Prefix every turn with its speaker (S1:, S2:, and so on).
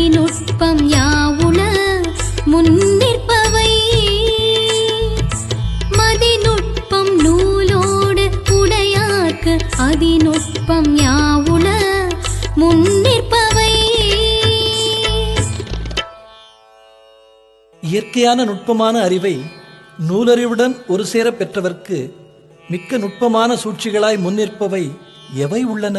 S1: தொழில்நுட்பம் யாவுண முன்னிற்பவை மதிநுட்பம் நூலோடு உடையார்க்கு அதிநுட்பம் யாவுண முன்னிற்பவை
S2: இயற்கையான நுட்பமான அறிவை நூலறிவுடன் ஒரு சேர பெற்றவர்க்கு மிக்க நுட்பமான சூழ்ச்சிகளாய் முன்னிற்பவை எவை உள்ளன?